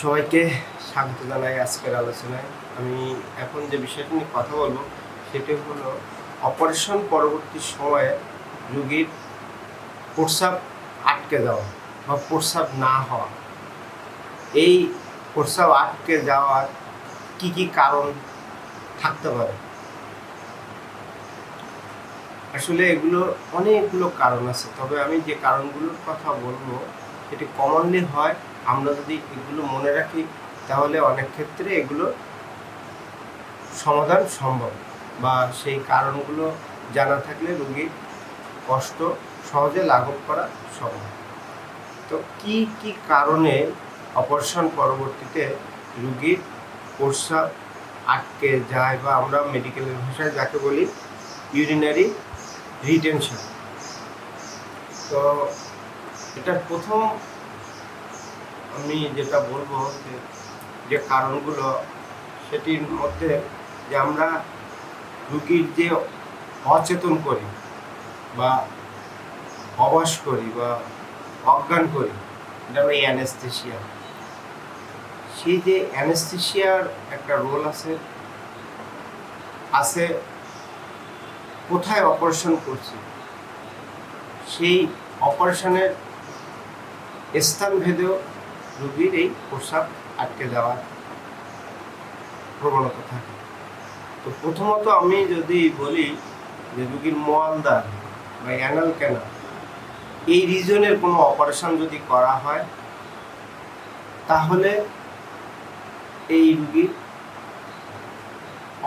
সবাইকে স্বাগত জানাই আজকের আলোচনায়। আমি এখন যে বিষয়টি নিয়ে কথা বলব, সেটি হলো অপারেশন পরবর্তী সময়ে রুগীর প্রস্রাব আটকে যাওয়া বা প্রস্রাব না হওয়া। এই প্রস্রাব আটকে যাওয়ার কি কি কারণ থাকতে পারে? আসলে এগুলো অনেকগুলো কারণ আছে, তবে আমি যে কারণগুলোর কথা বলব, সেটি কমনলি হয় আমরা যদি এগুলো মনে রাখি, তাহলে অনেক ক্ষেত্রে এগুলো সমাধান সম্ভব বা সেই কারণগুলো জানা থাকলে রোগীর কষ্ট সহজে লাঘব করা সম্ভব। তো কি কি কারণে অপারেশন পরবর্তীতে রুগীর প্রস্রাব আটকে যায় বা আমরা মেডিকেলের ভাষায় যাকে বলি ইউরিনারি রিটেনশন তো এটার প্রথম আমি যেটা বলব যে কারণগুলো সেটির মধ্যে যে আমরা রুগীর যে অচেতন করি বা অবাস করি বা অজ্ঞান করি, এটা আমরা অ্যানেস্থেশিয়া। সেই যে অ্যানেস্থেশিয়ার একটা রোল আছে আছে কোথায় অপারেশন করছি? সেই অপারেশনের স্থান ভেদেও রোগীর এই প্রস্রাব আটকে যাওয়ার প্রবণতা থাকে। তো প্রথমত আমি যদি বলি যে রুগীর মোয়ালদার বা অ্যানাল ক্যানাল এই রিজনের কোনো অপারেশন যদি করা হয়, তাহলে এই রুগীর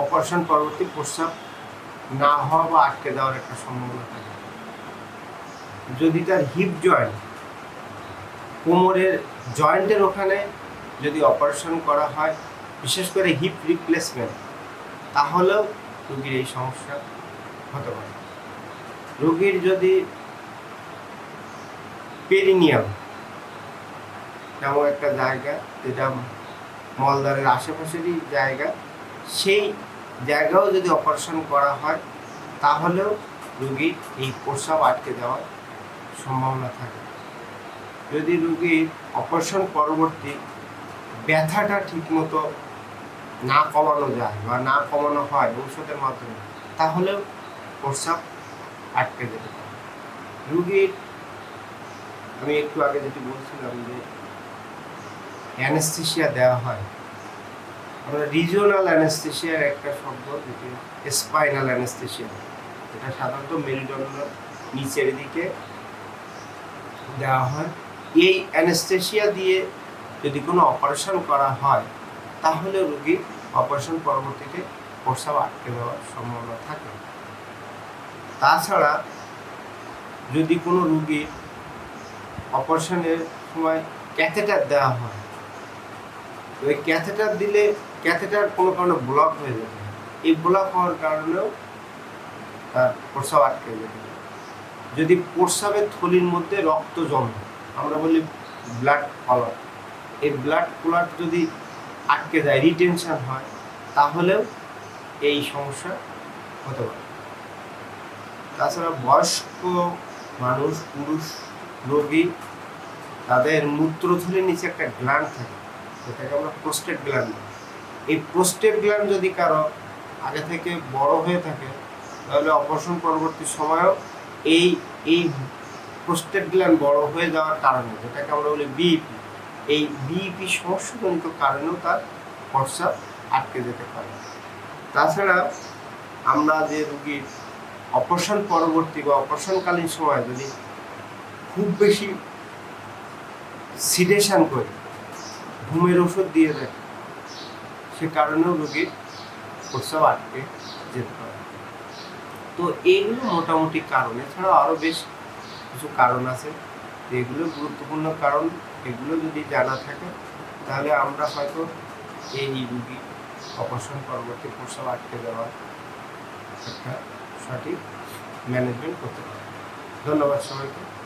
অপারেশন পরবর্তী প্রস্রাব না হওয়া বা আটকে দেওয়ার একটা সম্ভাবনা থাকে। যদি তার হিপ জয়েন্ট কোমরের জয়েন্টের ওখানে যদি অপারেশন করা হয়, বিশেষ করে হিপ রিপ্লেসমেন্ট তাহলেও রোগীর এই সমস্যা হতে পারে। রোগীর যদি পেরিনিয়াম নামক একটা জায়গা, যেটা মলদারের আশেপাশেরই জায়গা, সেই জায়গাও যদি অপারেশন করা হয়, তাহলেও রোগীর এই প্রস্রাব আটকে যাওয়ার সম্ভাবনা থাকে। যদি রুগীর অপারেশন পরবর্তী ব্যথাটা ঠিকমতো না কমানো যায় বা না কমানো হয় ঔষধের মাধ্যমে, তাহলেও প্রস্রাব আটকে যেতে পারে। রুগীর, আমি একটু আগে যেটি বলছিলাম যে অ্যানেস্থেশিয়া দেওয়া হয়, আমরা রিজিওনাল অ্যানেস্থেশিয়ার একটা শব্দ যেটি স্পাইনাল অ্যানেস্থেশিয়া এটা সাধারণত মেরুদণ্ডের নিচের দিকে দেওয়া হয়। এই অ্যানেস্থেশিয়া দিয়ে যদি কোনো অপারেশন করা হয়, তাহলে রোগীর অপারেশন পরবর্তীতে প্রস্রাব আটকে দেওয়ার সম্ভাবনা থাকে তাছাড়া যদি কোনো রুগীর অপারেশনের সময় ক্যাথেটার দেওয়া হয়, তো ওই ক্যাথেটার দিলে ক্যাথেটার কোনো কারণে ব্লক হয়ে যেতে। এই ব্লক হওয়ার কারণেও তার প্রস্রাব আটকে যেতে যদি প্রস্রাবের থলির মধ্যে রক্ত জমে আমরা বলি ব্লাড কলার এই ব্লাড কলার যদি আটকে যায় রিটেনশন হয়, তাহলেও এই সমস্যা হতে পারে। তাছাড়া বয়স্ক মানুষ, পুরুষ, রোগী, তাদের মূত্রথলির নিচে একটা গ্ল্যান্ড থাকে সেটাকে আমরা প্রোস্টেট গ্ল্যান্ড বলি। এই প্রোস্টেট গ্ল্যান্ড যদি কারও আগে থেকে বড় হয়ে থাকে, তাহলে অপারেশন পরবর্তী সময়েও এই এই প্রোস্টেট গ্ল্যান্ড বড় হয়ে যাওয়ার কারণে, যেটাকে আমরা বলি বিইপি, এই বিইপি সমস্যাজনিত কারণেও তার প্রস্রাব আটকে যেতে পারে। তাছাড়া আমরা যে রুগীর অপারেশন পরবর্তী বা অপারেশনকালীন সময় যদি খুব বেশি সিডেশন করি, ঘুমের ওষুধ দিয়ে দেয়, সে কারণেও রুগীর প্রস্রাব আটকে যেতে পারে। তো এইগুলো মোটামুটি কারণ। এছাড়াও আরও বেশ কিছু কারণ আছে। এগুলো গুরুত্বপূর্ণ কারণ। এগুলো যদি জানা থাকে, তাহলে আমরা হয়তো এই রুগী অপারেশন পরবর্তী প্রসব আটকে দেওয়ার একটা সঠিক ম্যানেজমেন্ট করতে পারি ধন্যবাদ সবাইকে।